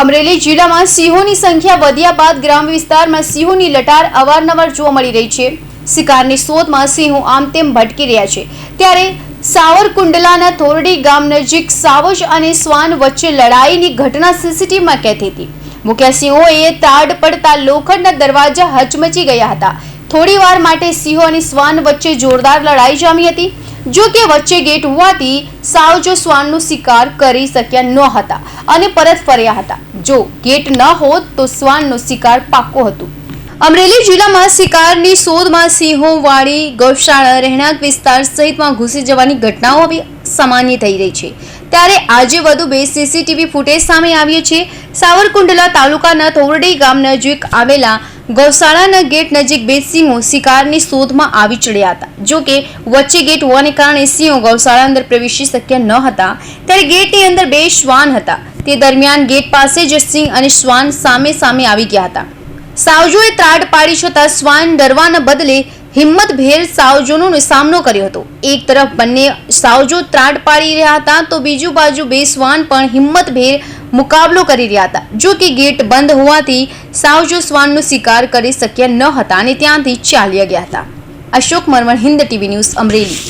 અમરેલી જિલ્લામાં સિંહોની સંખ્યા વધ્યા બાદ ગ્રામ વિસ્તારમાં સિંહોની લટાર અવારનવાર જોવા મળી રહી છે. શિકારની શોધમાં સિંહો આમ તેમ ભટકી રહ્યા છે. ત્યારે સાવરકુંડલાના થોરડી ગામ નજીક સાવજ અને શ્વાન વચ્ચે લડાઈની ઘટના સીસીટીવીમાં કેદ હતી. મુખ્ય સિંહોએ તાડ પડતા લોખંડના દરવાજા હચમચી ગયા હતા. થોડી માટે સિંહો અને શ્વાન વચ્ચે જોરદાર લડાઈ જામી હતી. જો કે વચ્ચે ગેટ હોવાથી સાવજો શ્વાનનો શિકાર કરી શક્યા ન હતા અને પરત ફર્યા હતા. જો ગેટ ન હોત તો શ્વાનનો શિકાર પાક્કો હતો. અમરેલી જિલ્લામાં શિકારની શોધમાં સિંહો વાડી ગૌશાળા, રહેણાંક વિસ્તાર સહિતમાં ઘૂસી જવાની ઘટનાઓ હવે સામાન્ય થઈ રહી છે. ત્યારે આજે વધુ બે સીસીટીવી ફૂટેજ સામે આવ્યું છે. સાવરકુંડલા તાલુકાના થોરડી ગામ નજીક આવેલા ગૌશાળાના ગેટ નજીક બે સિંહો શિકારની શોધમાં આવી ચડ્યા હતા. જો કે, વચ્ચે ગેટ હોવાને કારણે સિંહો ગૌશાળા અંદર પ્રવેશી શક્યા ન હતા. ત્યારે ગેટની અંદર બે શ્વાન હતા. તે દરમિયાન ગેટ પાસે જ સિંહ અને શ્વાન સામે સામે આવી ગયા હતા. સાવજોએ ત્રાડ પાડી છતાં શ્વાન ડરવાના બદલે હિંમતભેર સાવજોનો સામનો કર્યો હતો. એક તરફ બંને સાવજો ત્રાટ પાડી રહ્યા હતા, તો બીજુ બાજુ બે શ્વાન પણ હિંમતભેર મુકાબલો કરી રહ્યા હતા. જો કે ગેટ બંધ હોવાથી સાવજો શ્વાનનો શિકાર કરી શક્યા ન હતા અને ત્યાંથી ચાલ્યા ગયા હતા. Ashok Maraman, Hind TV news Amreli.